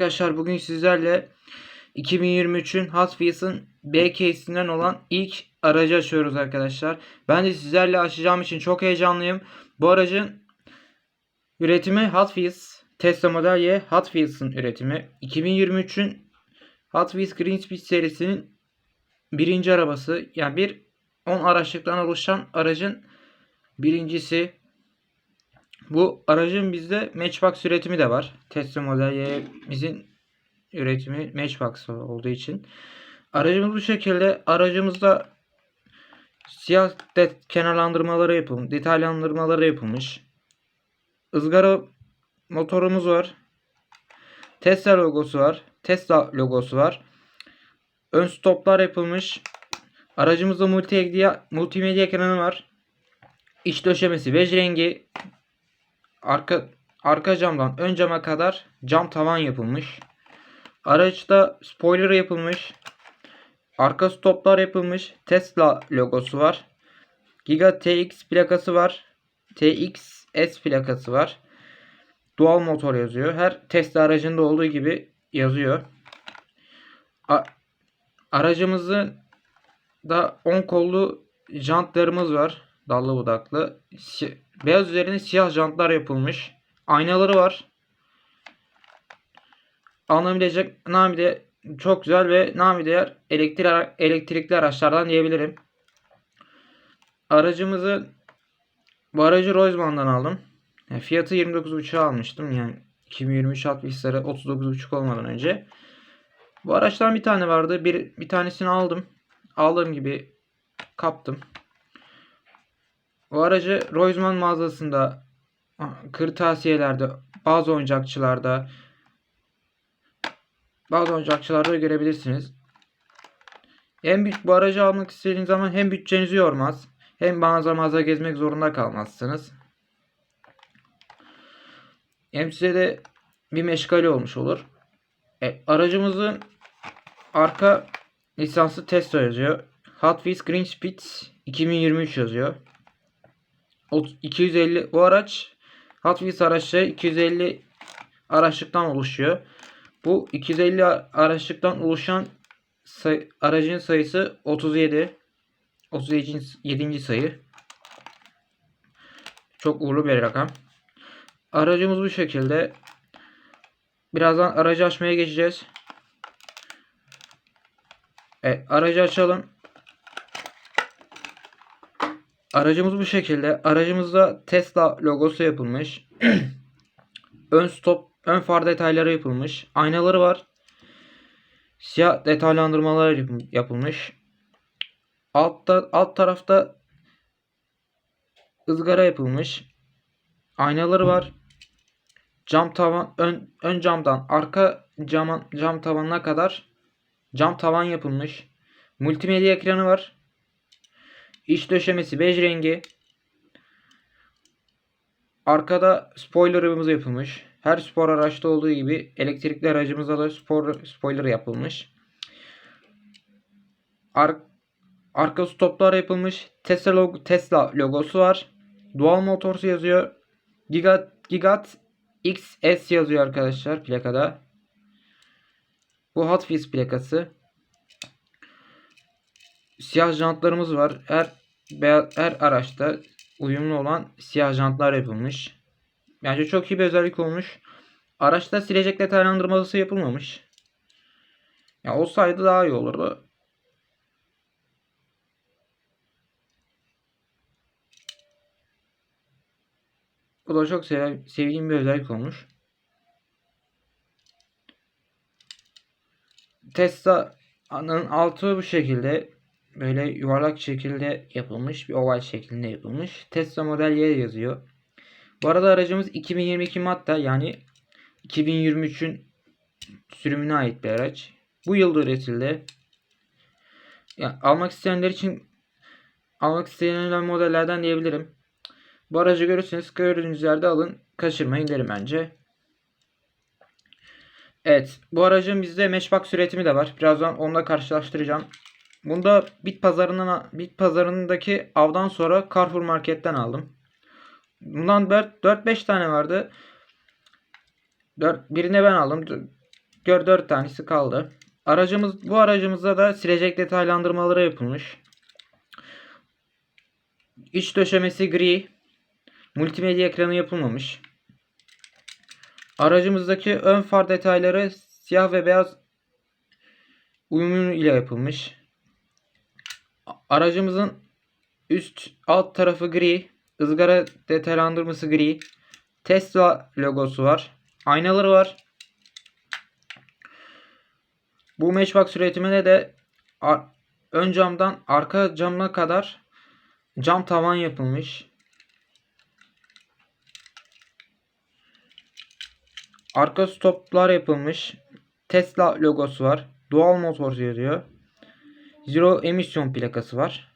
arkadaşlar bugün sizlerle 2023'ün Hot Wheels'ın B case'inden olan ilk aracı açıyoruz arkadaşlar. Ben de sizlerle açacağım için çok heyecanlıyım. Bu aracın üretimi Hot Wheels Tesla Model Y Hot Wheels'ın üretimi. 2023'ün Hot Wheels Green Speed serisinin birinci arabası. Yani bir 10 araçlıktan oluşan aracın birincisi. Bu aracın bizde Matchbox üretimi de var. Tesla Model Y'imizin üretimi Matchbox olduğu için. Aracımız bu şekilde. Aracımızda siyah de kenarlandırmaları yapılmış. Detaylandırmaları yapılmış. Izgara motorumuz var. Tesla logosu var. Tesla logosu var. Ön stoplar yapılmış. Aracımızda multimedya, multimedya ekranı var. İç döşemesi bej rengi. Arka arka camdan ön cama kadar cam tavan yapılmış. Araçta spoiler yapılmış. Arka stoplar yapılmış. Tesla logosu var. Giga TX plakası var. TXS plakası var. Dual motor yazıyor. Her Tesla aracında olduğu gibi yazıyor. A aracımızın da 10 kollu jantlarımız var. Dallı budaklı. Si beyaz üzerine siyah jantlar yapılmış. Aynaları var. Alınabilecek namide çok güzel ve namide elektrik, elektrikli araçlardan diyebilirim. Aracımızı bu aracı Roizman'dan aldım. Yani fiyatı 29.5 almıştım. Yani 2023 Hot Wheels'ları 39.5 olmadan önce. Bu araçtan bir tane vardı. Bir, bir tanesini aldım. Aldığım gibi kaptım. Bu aracı Roizman mağazasında, kırtasiyelerde, bazı oyuncakçılarda, bazı oyuncakçılarda görebilirsiniz. Hem bu aracı almak istediğiniz zaman hem bütçenizi yormaz, hem mağaza mağaza gezmek zorunda kalmazsınız. Hem size de bir meşgale olmuş olur. E, aracımızın arka lisansı Tesla yazıyor. Hot Wheels Green Speed 2023 yazıyor. O 250 bu araç Hot Wheels araçları 250 araçlıktan oluşuyor. Bu 250 araçlıktan oluşan say- aracın sayısı 37. 37. 7. sayı. Çok uğurlu bir rakam. Aracımız bu şekilde. Birazdan aracı açmaya geçeceğiz. Evet, aracı açalım. Aracımız bu şekilde. Aracımızda Tesla logosu yapılmış. ön stop, ön far detayları yapılmış. Aynaları var. Siyah detaylandırmalar yap- yapılmış. Altta alt tarafta ızgara yapılmış. Aynaları var. Cam tavan ön ön camdan arka cam cam tavanına kadar cam tavan yapılmış. Multimedya ekranı var. İç döşemesi bej rengi. Arkada spoilerımız yapılmış. Her spor araçta olduğu gibi elektrikli aracımızda da spor spoiler yapılmış. Ar arka stoplar yapılmış. Tesla, log Tesla logosu var. Dual Motors yazıyor. Giga Gigat XS yazıyor arkadaşlar plakada. Bu Hot Wheels plakası. Siyah jantlarımız var. Her her araçta uyumlu olan siyah jantlar yapılmış. Bence çok iyi bir özellik olmuş. Araçta silecek detaylandırması yapılmamış. Ya olsaydı daha iyi olurdu. Bu da çok sev sevdiğim bir özellik olmuş. Tesla'nın altı bu şekilde böyle yuvarlak şekilde yapılmış bir oval şeklinde yapılmış. Tesla Model Y yazıyor. Bu arada aracımız 2022 Mazda yani 2023'ün sürümüne ait bir araç. Bu yılda üretildi. Ya, almak isteyenler için almak isteyenler modellerden diyebilirim. Bu aracı görürseniz gördüğünüz yerde alın. Kaçırmayın derim bence. Evet. Bu aracın bizde Matchbox üretimi de var. Birazdan onunla karşılaştıracağım. Bunda bit pazarından bit pazarındaki avdan sonra Carrefour marketten aldım. Bundan 4-5 tane vardı. 4, birine ben aldım. Gör 4 tanesi kaldı. Aracımız bu aracımızda da silecek detaylandırmaları yapılmış. İç döşemesi gri. Multimedya ekranı yapılmamış. Aracımızdaki ön far detayları siyah ve beyaz uyumu ile yapılmış. Aracımızın üst alt tarafı gri. ızgara detaylandırması gri. Tesla logosu var. Aynaları var. Bu Matchbox üretimine de ön camdan arka camına kadar cam tavan yapılmış. Arka stoplar yapılmış. Tesla logosu var. Dual motor yazıyor. Zero emisyon plakası var.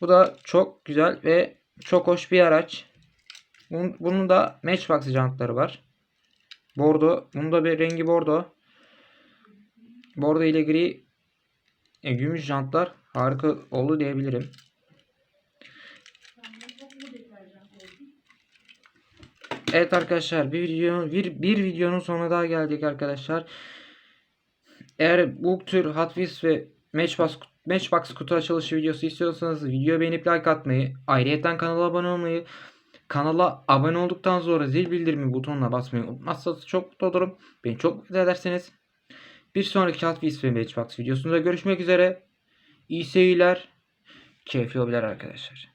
Bu da çok güzel ve çok hoş bir araç. Bunun, bunun da Matchbox jantları var. Bordo. Bunun da bir rengi bordo. Bordo ile gri e, gümüş jantlar harika oldu diyebilirim. Evet arkadaşlar bir video bir, bir videonun sonuna daha geldik arkadaşlar. Eğer bu tür Hot Wheels ve Matchbox, Matchbox kutu açılışı videosu istiyorsanız videoyu beğenip like atmayı, ayrıyeten kanala abone olmayı, kanala abone olduktan sonra zil bildirimi butonuna basmayı unutmazsanız çok mutlu olurum. Beni çok mutlu ederseniz. Bir sonraki Hot Wheels ve Matchbox videosunda görüşmek üzere. İyi seyirler. Keyifli hobiler arkadaşlar.